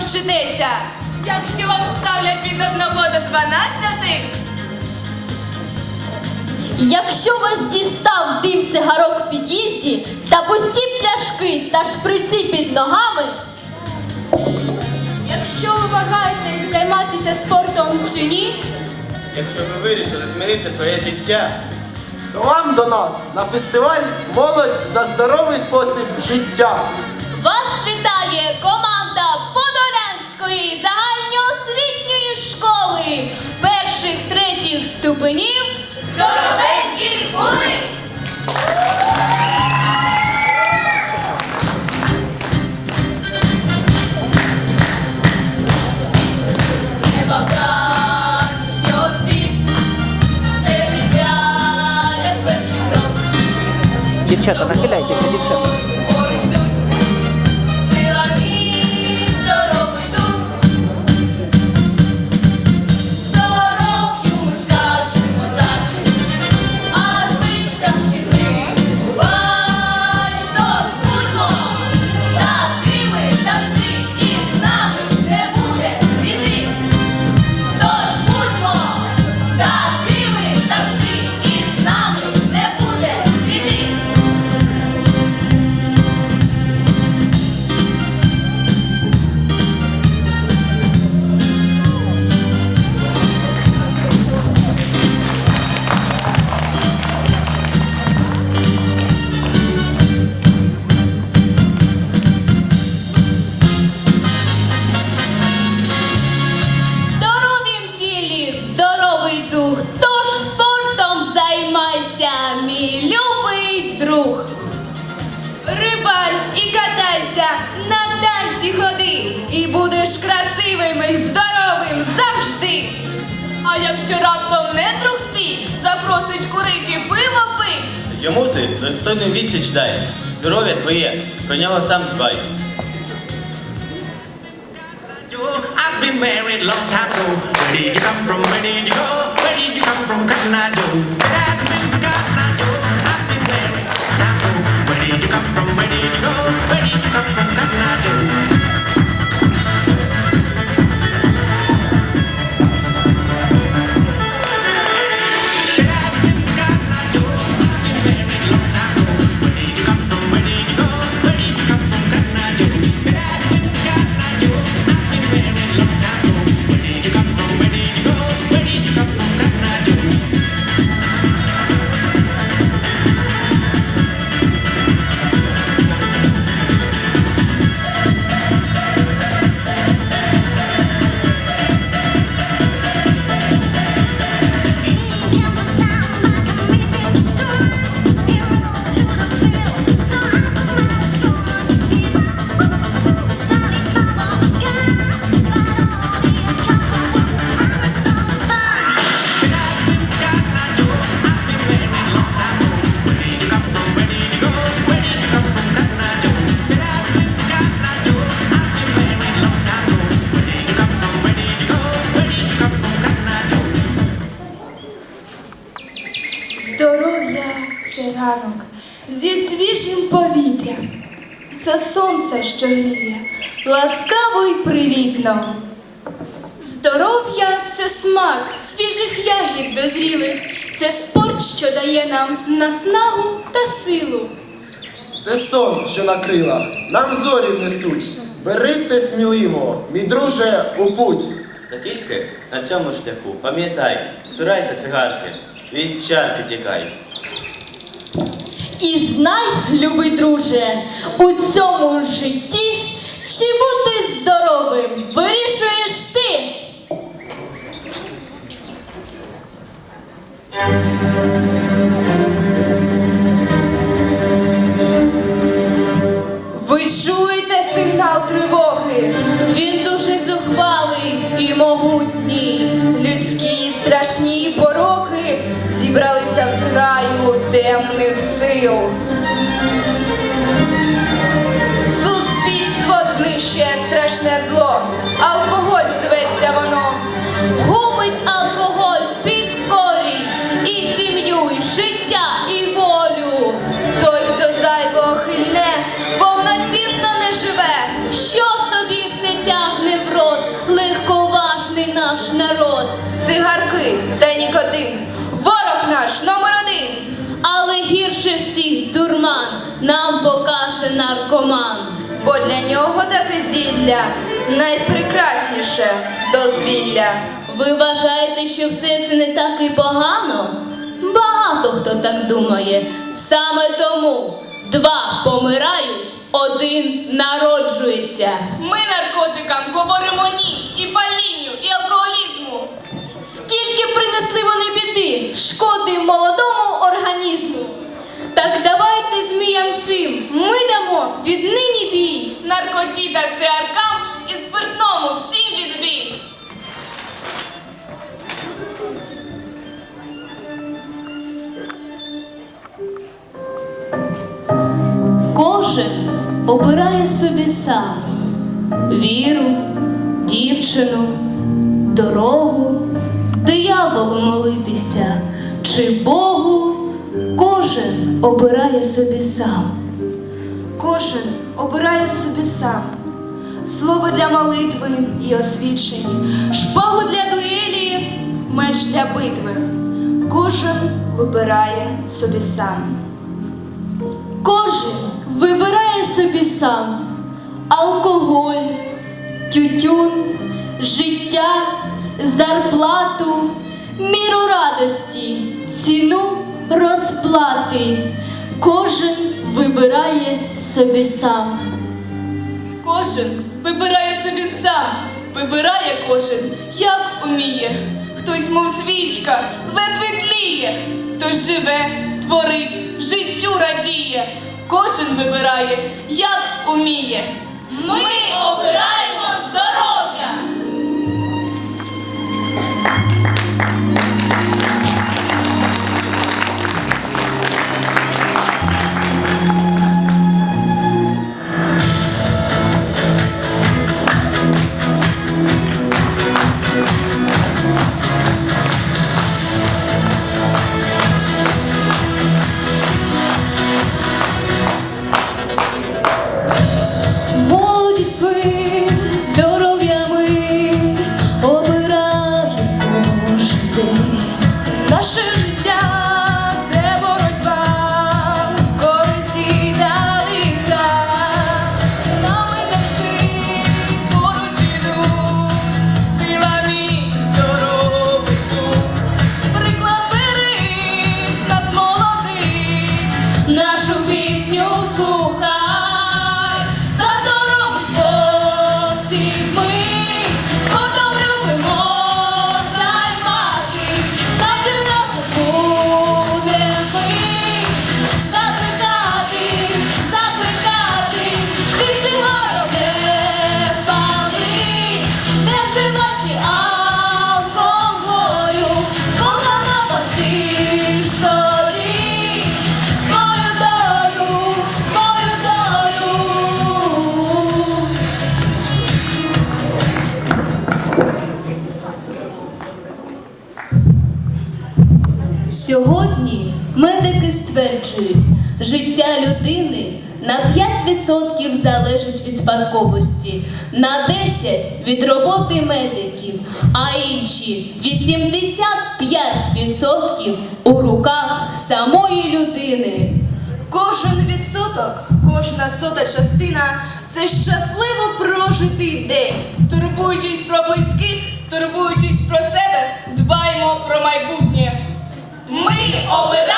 що вчитеся. Якщо вам ставлять від 1 до 12, Якщо вас дістав дим цигарок в під'їзді та пусті пляшки та шприці під ногами, якщо ви вагаєтесь займатися спортом чи ні, Якщо ви вирішили змінити своє життя, То вам до нас на фестиваль Молодь за здоровий спосіб життя. вас вітає команда ступенів. здоровенькі були! Дівчата, нахиляйтеся, дівчата. Катайся, на танці ходи, і будеш красивим і здоровим завжди. А якщо раптом не друг твій, запросить курить і пиво пить, йому ти достойну відсіч дай. Здоров'я твоє, про нього сам дбай. I've been married long time ago. Where did you come from? Where did you go? Where did you come from, Cotton Joe? Where have you been, Cotton Eye Joe? I've been married long time ago. Where did you come from? Where did you go? Where did you Здоров'я це ранок зі свіжим повітрям. Це сонце, що гріє, ласкаво й привітно. Здоров'я це смак свіжих ягід дозрілих, це спорт, що дає нам наснагу та силу. Це сон, що на крилах, нам зорі несуть. Бери це сміливо, мій друже, у путь. Та тільки на цьому шляху пам'ятай, цурайся цигарки, від чарки тікай. І знай, любий друже, у цьому житті чи бути здоровим вирішуєш ти. Ви зграю темних сил. Суспільство знищує страшне зло. Дурман нам покаже наркоман. Бо для нього таке зілля найпрекрасніше дозвілля. Ви вважаєте, що все це не так і погано? Багато хто так думає. Саме тому два помирають, один народжується. Ми наркотикам говоримо ні і палінню, і алкоголізму. Скільки принесли Та цигаркам і спиртному всім відбій. Кожен обирає собі сам віру, дівчину, дорогу, дияволу молитися чи Богу. Кожен обирає собі сам. Кожен обирає собі сам. Слово для молитви і освічень, шпагу для дуелі, меч для битви. Кожен вибирає собі сам. Кожен вибирає собі сам алкоголь, тютюн, життя, зарплату, міру радості, ціну розплати. Кожен вибирає собі сам. Кожен вибирає собі сам, вибирає кожен, як уміє. Хтось, мов свічка, ледве тліє, хтось живе, творить, життю радіє. Кожен вибирає, як уміє. Ми обираємо здоров'я. Стверджують, життя людини на 5% залежить від спадковості, на 10% від роботи медиків, а інші 85% у руках самої людини. Кожен відсоток, кожна сота частина це щасливо прожитий день. Турбуючись про близьких, турбуючись про себе, дбаємо про майбутнє. Ми обираємо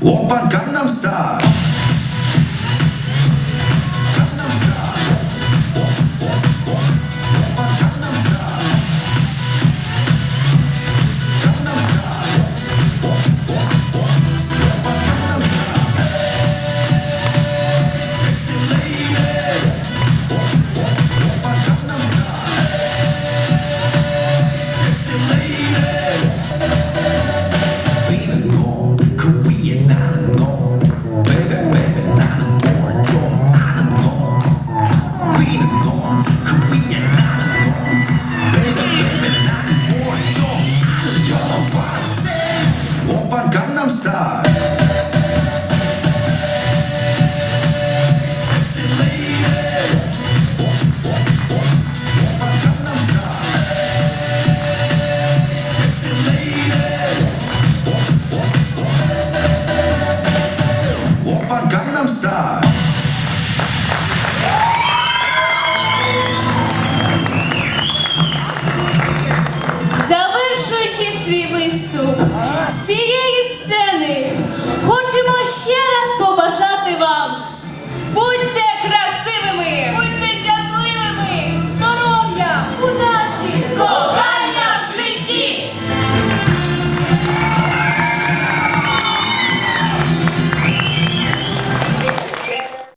Walk on Gangnam Style. закінчує свій виступ з цієї сцени. Хочемо ще раз побажати вам. Будьте красивими!